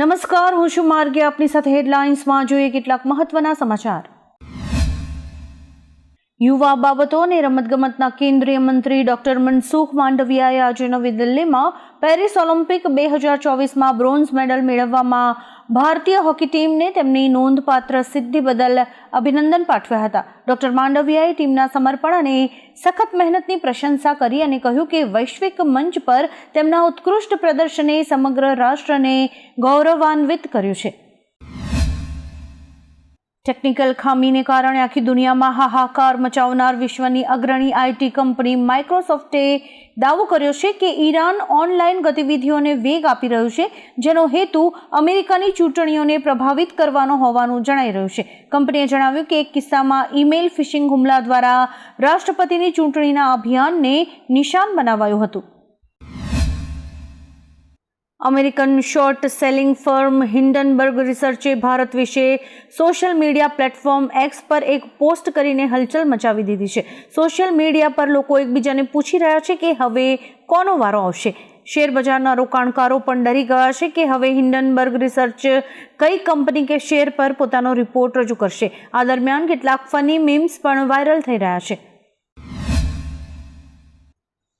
નમસ્કાર હું છું માર્ગે. આપની સાથે હેડલાઇન્સમાં જોઈએ કેટલાક મહત્વના સમાચાર. યુવા બાબતો અને રમતગમતના કેન્દ્રીય મંત્રી ડોક્ટર મનસુખ માંડવિયાએ આજે નવી દિલ્હીમાં પેરિસ ઓલિમ્પિક બે હજાર ચોવીસમાં બ્રોન્ઝ મેડલ મેળવવામાં ભારતીય હોકી ટીમને તેમની નોંધપાત્ર સિદ્ધિ બદલ અભિનંદન પાઠવ્યા હતા. ડોક્ટર માંડવિયાએ ટીમના સમર્પણ અને સખત મહેનતની પ્રશંસા કરી અને કહ્યું કે વૈશ્વિક મંચ પર તેમના ઉત્કૃષ્ટ પ્રદર્શને સમગ્ર રાષ્ટ્રને ગૌરવાન્વિત કર્યું છે. ટેકનિકલ ખામીને કારણે આખી દુનિયામાં હાહાકાર મચાવનાર વિશ્વની અગ્રણી આઈટી કંપની માઇક્રોસોફ્ટે દાવો કર્યો છે કે ઈરાન ઓનલાઈન ગતિવિધિઓને વેગ આપી રહ્યું છે, જેનો હેતુ અમેરિકાની ચૂંટણીઓને પ્રભાવિત કરવાનો હોવાનું જણાઈ રહ્યું છે. કંપનીએ જણાવ્યું કે એક કિસ્સામાં ઈમેલ ફિશિંગ હુમલા દ્વારા રાષ્ટ્રપતિની ચૂંટણીના અભિયાનને નિશાન બનાવાયું હતું. American short selling firm Hindenburg રિસર્ચે Bharat વિશે સોશિયલ મીડિયા પ્લેટફોર્મ એક્સ પર એક પોસ્ટ કરીને હલચલ મચાવી દીધી છે. સોશિયલ મીડિયા પર લોકો એકબીજાને પૂછી રહ્યા છે કે હવે કોનો વારો આવશે? શેર બજારના રોકાણકારો પણ ડરી ગયા છે કે હવે હિન્ડનબર્ગ રિસર્ચ કઈ કંપની કે શેર પર પોતાનો રિપોર્ટ રજૂ કરશે. આ દરમિયાન કેટલાક ફની મીમ્સ પણ વાયરલ થઈ રહ્યા છે.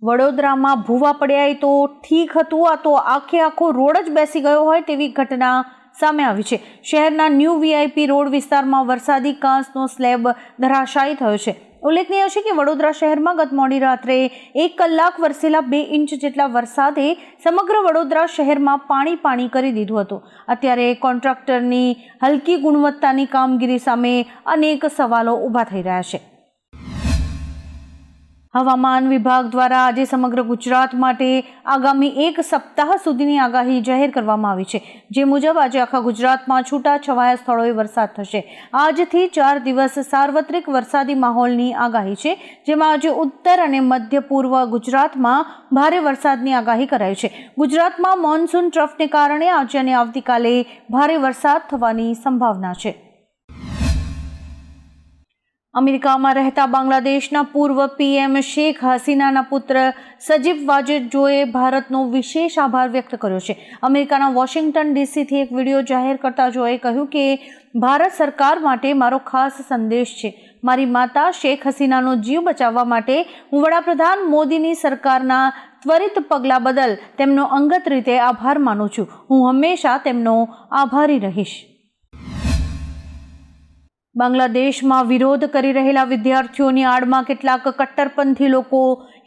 વડોદરામાં ભૂવા પડ્યા તો ઠીક હતું, આ તો આખે આખો રોડ જ બેસી ગયો હોય તેવી ઘટના સામે આવી છે. શહેરના ન્યૂ વીઆઈપી રોડ વિસ્તારમાં વરસાદી કાંસનો સ્લેબ ધરાશાયી થયો છે. ઉલ્લેખનીય છે કે વડોદરા શહેરમાં ગત મોડી રાત્રે એક કલાક વરસેલા બે ઇંચ જેટલા વરસાદે સમગ્ર વડોદરા શહેરમાં પાણી પાણી કરી દીધું હતું. અત્યારે કોન્ટ્રાક્ટરની હલકી ગુણવત્તાની કામગીરી સામે અનેક સવાલો ઊભા થઈ રહ્યા છે. હવામાન વિભાગ દ્વારા આજે સમગ્ર ગુજરાત માટે આગામી એક સપ્તાહ સુધીની આગાહી જાહેર કરવામાં આવી છે. જે મુજબ આજે આખા ગુજરાતમાં છૂટા છવાયા સ્થળોએ વરસાદ થશે. આજથી ચાર દિવસ સાર્વત્રિક વરસાદી માહોલની આગાહી છે, જેમાં આજે ઉત્તર અને મધ્ય પૂર્વ ગુજરાતમાં ભારે વરસાદની આગાહી કરાઈ છે. ગુજરાતમાં મોન્સૂન ટ્રફને કારણે આજે અને આવતીકાલે ભારે વરસાદ થવાની સંભાવના છે. અમેરિકામાં રહેતા બાંગ્લાદેશના પૂર્વ પીએમ શેખ હસીનાના પુત્ર સજીબ વાજેદજોએ ભારતનો વિશેષ આભાર વ્યક્ત કર્યો છે. અમેરિકાના વોશિંગ્ટન ડીસીથી એક વીડિયો જાહેર કરતા જોએ કહ્યું કે, ભારત સરકાર માટે મારો ખાસ સંદેશ છે. મારી માતા શેખ હસીનાનો જીવ બચાવવા માટે હું વડાપ્રધાન મોદીની સરકારના ત્વરિત પગલાં બદલ તેમનો અંગત રીતે આભાર માનું છું. હું હંમેશા તેમનો આભારી રહીશ. બાંગ્લાદેશમાં વિરોધ કરી રહેલા વિદ્યાર્થીઓની આડમાં કેટલાક કટ્ટરપંથી લોકો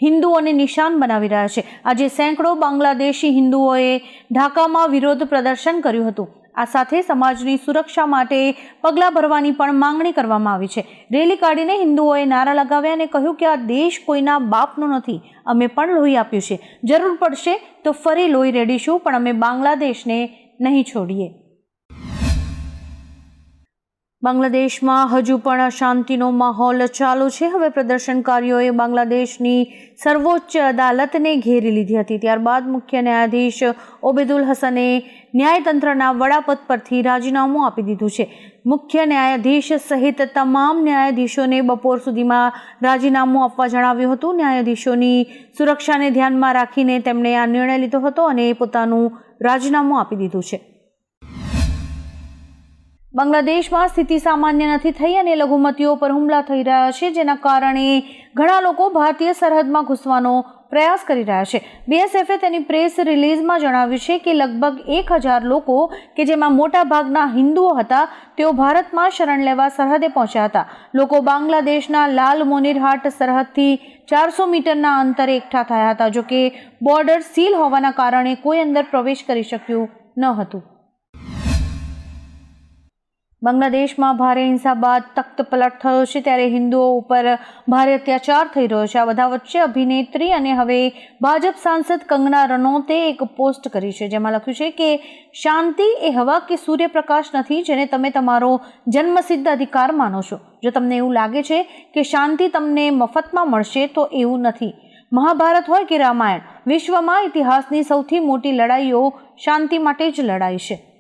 હિન્દુઓને નિશાન બનાવી રહ્યા છે. આજે સેંકડો બાંગ્લાદેશી હિન્દુઓએ ઢાકામાં વિરોધ પ્રદર્શન કર્યું હતું. આ સાથે સમાજની સુરક્ષા માટે પગલાં ભરવાની પણ માંગણી કરવામાં આવી છે. રેલી કાઢીને હિન્દુઓએ નારા લગાવ્યા અને કહ્યું કે આ દેશ કોઈના બાપનો નથી. અમે પણ લોહી આપ્યું છે. જરૂર પડશે તો ફરી લોહી રેડીશું, પણ અમે બાંગ્લાદેશને નહીં છોડીએ. બાંગ્લાદેશમાં હજુ પણ શાંતિનો માહોલ ચાલુ છે. હવે પ્રદર્શનકારીઓએ બાંગ્લાદેશની સર્વોચ્ચ અદાલતને ઘેરી લીધી હતી. ત્યારબાદ મુખ્ય ન્યાયાધીશ ઓબેદુલ હસને ન્યાયતંત્રના વડાપદ પરથી રાજીનામું આપી દીધું છે. મુખ્ય ન્યાયાધીશ સહિત તમામ ન્યાયાધીશોને બપોર સુધીમાં રાજીનામું આપવા જણાવ્યું હતું. ન્યાયાધીશોની સુરક્ષાને ધ્યાનમાં રાખીને તેમણે આ નિર્ણય લીધો હતો અને પોતાનું રાજીનામું આપી દીધું છે. બાંગ્લાદેશમાં સ્થિતિ સામાન્ય નથી થઈ અને લઘુમતીઓ પર હુમલા થઈ રહ્યા છે, જેના કારણે ઘણા લોકો ભારતીય સરહદમાં ઘૂસવાનો પ્રયાસ કરી રહ્યા છે. બીએસએફે તેની પ્રેસ રિલીઝમાં જણાવ્યું છે કે લગભગ એક હજાર લોકો, કે જેમાં મોટા ભાગના હિન્દુઓ હતા, તેઓ ભારતમાં શરણ લેવા સરહદે પહોંચ્યા હતા. લોકો બાંગ્લાદેશના લાલ મોનીરહાટ સરહદથી ચારસો મીટરના અંતરે એકઠા થયા હતા, જોકે બોર્ડર સીલ હોવાના કારણે કોઈ અંદર પ્રવેશ કરી શક્યું ન હતું. બાંગ્લાદેશમાં ભારે હિંસા બાદ તખ્ત પલટ થયો છે ત્યારે હિન્દુઓ ઉપર ભારે અત્યાચાર થઈ રહ્યો છે. આ બધા વચ્ચે અભિનેત્રી અને હવે ભાજપ સાંસદ કંગના રનૌતે એક પોસ્ટ કરી છે જેમાં લખ્યું છે કે, શાંતિ એ હવા કે સૂર્યપ્રકાશ નથી જેને તમે તમારો જન્મસિદ્ધ અધિકાર માનો છો. જો તમને એવું લાગે છે કે શાંતિ તમને મફતમાં મળશે તો એવું નથી. મહાભારત હોય કે રામાયણ, વિશ્વમાં ઇતિહાસની સૌથી મોટી લડાઈઓ શાંતિ માટે જ લડાઈ છે.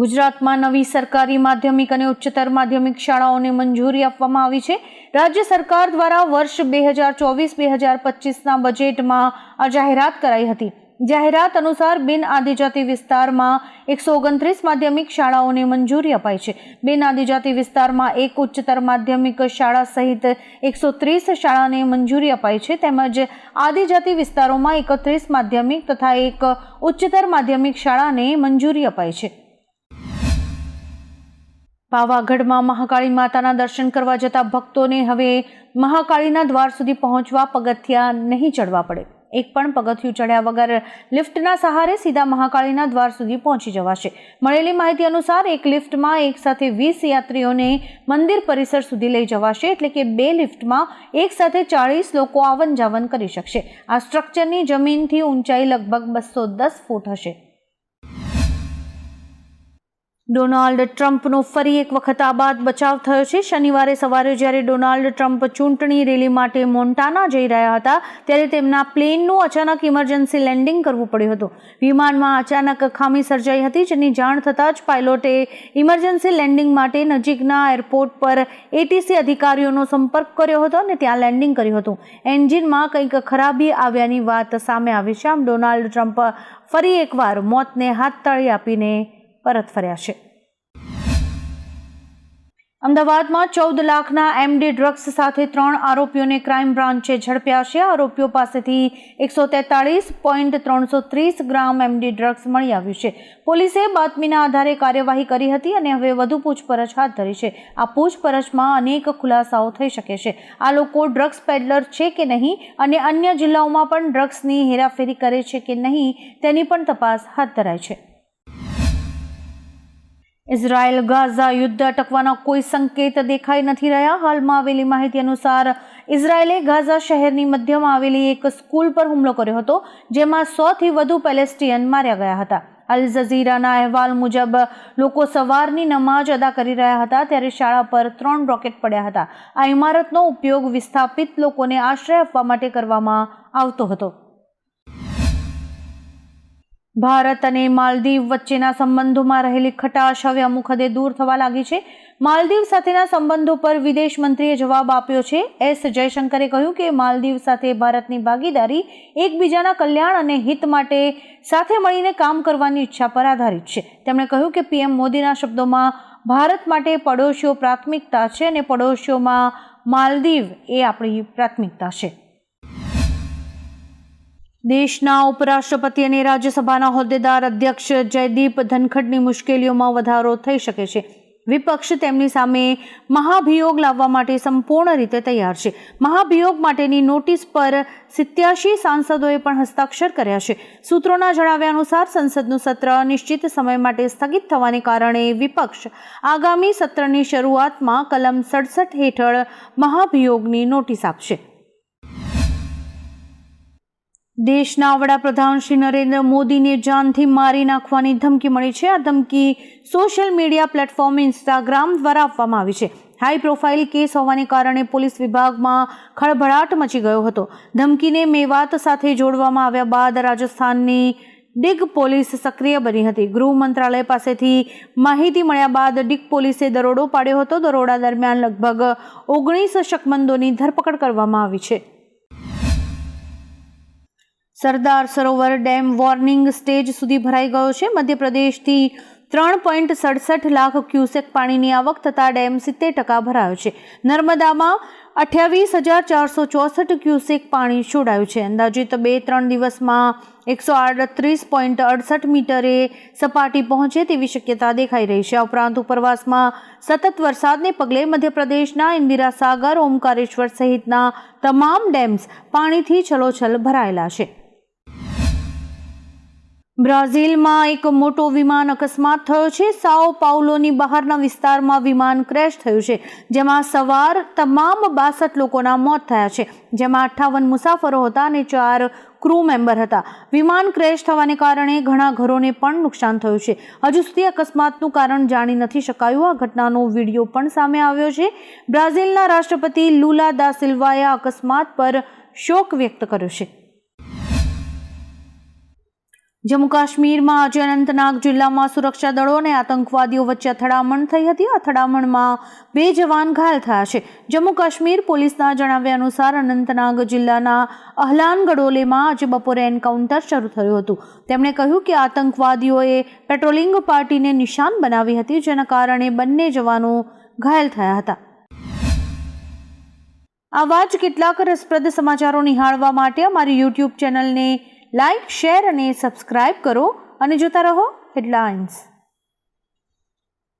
ગુજરાતમાં નવી સરકારી માધ્યમિક અને ઉચ્ચતર માધ્યમિક શાળાઓને મંજૂરી આપવામાં આવી છે. રાજ્ય સરકાર દ્વારા વર્ષ બે હજાર ચોવીસ, બે હજાર પચીસના બજેટમાં આ જાહેરાત કરાઈ હતી. જાહેરાત અનુસાર બિન આદિજાતિ વિસ્તારમાં એકસો ઓગણત્રીસ માધ્યમિક શાળાઓને મંજૂરી અપાઈ છે. બિન આદિજાતિ વિસ્તારમાં એક ઉચ્ચતર માધ્યમિક શાળા સહિત એકસો ત્રીસ શાળાને મંજૂરી અપાઈ છે. તેમજ આદિજાતિ વિસ્તારોમાં એકત્રીસ માધ્યમિક તથા એક ઉચ્ચતર માધ્યમિક શાળાને મંજૂરી અપાઈ છે. પાવાગઢમાં મહાકાળી માતાના દર્શન કરવા જતા ભક્તોને હવે મહાકાળીના દ્વાર સુધી પહોંચવા પગથિયા નહીં ચડવા પડે. એક પણ પગથિયું ચડ્યા વગર લિફ્ટના સહારે સીધા મહાકાળીના દ્વાર સુધી પહોંચી જવાશે. મળેલી માહિતી અનુસાર એક લિફ્ટમાં એક સાથે વીસ યાત્રીઓને મંદિર પરિસર સુધી લઈ જવાશે એટલે કે બે લિફ્ટમાં એક સાથે ચાળીસ લોકો આવન જાવન કરી શકશે. આ સ્ટ્રક્ચરની જમીનથી ઊંચાઈ લગભગ બસો દસ ફૂટ હશે. ડોનાલ્ડ ટ્રમ્પનો ફરી એક વખત આ બાદ બચાવ થયો છે. શનિવારે સવારે જ્યારે ડોનાલ્ડ ટ્રમ્પ ચૂંટણી રેલી માટે મોન્ટાના જઈ રહ્યા હતા, ત્યારે તેમના પ્લેનનું અચાનક ઇમરજન્સી લેન્ડિંગ કરવું પડ્યું હતું. વિમાનમાં અચાનક ખામી સર્જાઈ હતી, જેની જાણ થતાં જ પાયલોટે ઇમરજન્સી લેન્ડિંગ માટે નજીકના એરપોર્ટ પર એટીસી અધિકારીઓનો સંપર્ક કર્યો હતો અને ત્યાં લેન્ડિંગ કર્યું હતું. એન્જિનમાં કંઈક ખરાબી આવ્યાની વાત સામે આવી છે. આમ, ડોનાલ્ડ ટ્રમ્પ ફરી એકવાર મોતને હાથ તાળી આપીને પરત ફર્યા છે. અમદાવાદમાં ચૌદ લાખના એમડી ડ્રગ્સ સાથે ત્રણ આરોપીઓને ક્રાઇમ બ્રાન્ચે ઝડપ્યા છે. આરોપીઓ પાસેથી એકસો તેતાળીસ પોઈન્ટ ત્રણસો ત્રીસ ગ્રામ એમડી ડ્રગ્સ મળી આવ્યું છે. પોલીસે બાતમીના આધારે કાર્યવાહી કરી હતી અને હવે વધુ પૂછપરછ હાથ ધરી છે. આ પૂછપરછમાં અનેક ખુલાસાઓ થઈ શકે છે. આ લોકો ડ્રગ્સ પેડલર છે કે નહીં અને અન્ય જિલ્લાઓમાં પણ ડ્રગ્સની હેરાફેરી કરે છે કે નહીં તેની પણ તપાસ હાથ ધરાય છે. ઇઝરાયલ ગાઝા યુદ્ધ અટકવાના કોઈ સંકેત દેખાઈ નથી રહ્યા. હાલમાં આવેલી માહિતી અનુસાર ઇઝરાયલે ગાઝા શહેરની મધ્યમાં આવેલી એક સ્કૂલ પર હુમલો કર્યો હતો, જેમાં સોથી વધુ પેલેસ્ટિયન માર્યા ગયા હતા. અલ જઝીરાના અહેવાલ મુજબ, લોકો સવારની નમાજ અદા કરી રહ્યા હતા, ત્યારે શાળા પર ત્રણ રોકેટ પડ્યા હતા. આ ઇમારતનો ઉપયોગ વિસ્થાપિત લોકોને આશ્રય આપવા માટે કરવામાં આવતો હતો. ભારત અને માલદીવ વચ્ચેના સંબંધોમાં રહેલી ખટાશ હવે અમુક હદે દૂર થવા લાગી છે. માલદીવ સાથેના સંબંધો પર વિદેશ મંત્રીએ જવાબ આપ્યો છે. એસ. જયશંકરે કહ્યું કે માલદીવ સાથે ભારતની ભાગીદારી એકબીજાના કલ્યાણ અને હિત માટે સાથે મળીને કામ કરવાની ઈચ્છા પર આધારિત છે. તેમણે કહ્યું કે પીએમ મોદીના શબ્દોમાં ભારત માટે પડોશીઓ પ્રાથમિકતા છે અને પડોશીઓમાં માલદીવ એ આપણી પ્રાથમિકતા છે. દેશના ઉપરાષ્ટ્રપતિ અને રાજ્યસભાના હોદ્દેદાર અધ્યક્ષ જયદીપ ધનખડની મુશ્કેલીઓમાં વધારો થઈ શકે છે. વિપક્ષ તેમની સામે મહાભિયોગ લાવવા માટે સંપૂર્ણ રીતે તૈયાર છે. મહાભિયોગ માટેની નોટિસ પર સિત્યાસી સાંસદોએ પણ હસ્તાક્ષર કર્યા છે. સૂત્રોના જણાવ્યા અનુસાર સંસદનું સત્ર નિશ્ચિત સમય માટે સ્થગિત થવાને કારણે વિપક્ષ આગામી સત્રની શરૂઆતમાં કલમ સડસઠ હેઠળ મહાભિયોગની નોટિસ આપશે. દેશના વડાપ્રધાન શ્રી નરેન્દ્ર મોદીને જાનથી મારી નાખવાની ધમકી મળી છે. આ ધમકી સોશિયલ મીડિયા પ્લેટફોર્મ ઇન્સ્ટાગ્રામ દ્વારા આપવામાં આવી છે. હાઈ પ્રોફાઇલ કેસ હોવાને કારણે પોલીસ વિભાગમાં ખળભળાટ મચી ગયો હતો. ધમકીને મેવાત સાથે જોડવામાં આવ્યા બાદ રાજસ્થાનની ડિગ પોલીસ સક્રિય બની હતી. ગૃહ મંત્રાલય પાસેથી માહિતી મળ્યા બાદ ડિગ પોલીસે દરોડો પાડ્યો હતો. દરોડા દરમિયાન લગભગ ઓગણીસ શકમંદોની ધરપકડ કરવામાં આવી છે. Sardar Sarovar dam warning stage સુધી ભરાઈ ગયો છે. મધ્યપ્રદેશથી ત્રણ પોઈન્ટ સડસઠ લાખ ક્યુસેક પાણીની આવક થતાં ડેમ સિત્તેર ટકા ભરાયો છે. નર્મદામાં અઠ્યાવીસ હજાર ચારસો ચોસઠ ક્યુસેક પાણી છોડાયું છે. અંદાજિત બે ત્રણ દિવસમાં એકસો આડત્રીસ પોઈન્ટ અડસઠ મીટરે સપાટી પહોંચે તેવી શક્યતા દેખાઈ રહી છે. આ ઉપરાંત ઉપરવાસમાં સતત વરસાદને પગલે મધ્યપ્રદેશના ઇન્દિરા સાગર, ઓમકારેશ્વર સહિતના તમામ ડેમ્સ પાણીથી છલોછલ ભરાયેલા છે. બ્રાઝિલમાં એક મોટો વિમાન અકસ્માત થયો છે. સાઓ પાઉલોની બહારના વિસ્તારમાં વિમાન ક્રેશ થયું છે, જેમાં સવાર તમામ બાસઠ લોકોના મોત થયા છે. જેમાં અઠ્ઠાવન મુસાફરો હતા અને ચાર ક્રૂ મેમ્બર હતા. વિમાન ક્રેશ થવાને કારણે ઘણા ઘરોને પણ નુકસાન થયું છે. હજુ સુધી અકસ્માતનું કારણ જાણી નથી શકાયું. આ ઘટનાનો વીડિયો પણ સામે આવ્યો છે. બ્રાઝિલના રાષ્ટ્રપતિ લુલા દા સિલ્વાએ અકસ્માત પર શોક વ્યક્ત કર્યો છે. જમ્મુ કાશ્મીરમાં આજે અનંતનાગ જિલ્લામાં સુરક્ષા દળો અને આતંકવાદીઓ વચ્ચે અથડામણ થઈ હતી. અથડામણમાં બે જવાન ઘાયલ થયા છે. જમ્મુ કાશ્મીર પોલીસના જણાવ્યા અનુસાર અનંતનાગ જિલ્લાના અહલાન ગડોલેમાં આજે બપોરે એન્કાઉન્ટર શરૂ થયું હતું. તેમણે કહ્યું કે આતંકવાદીઓએ પેટ્રોલિંગ પાર્ટીને નિશાન બનાવી હતી, જેના કારણે બંને જવાનો ઘાયલ થયા હતા. આવા જ કેટલાક રસપ્રદ સમાચારો નિહાળવા માટે અમારી યુટ્યુબ ચેનલને લાઇક શેર અને સબસ્ક્રાઈબ કરો અને જોતા રહો હેડલાઇન્સ.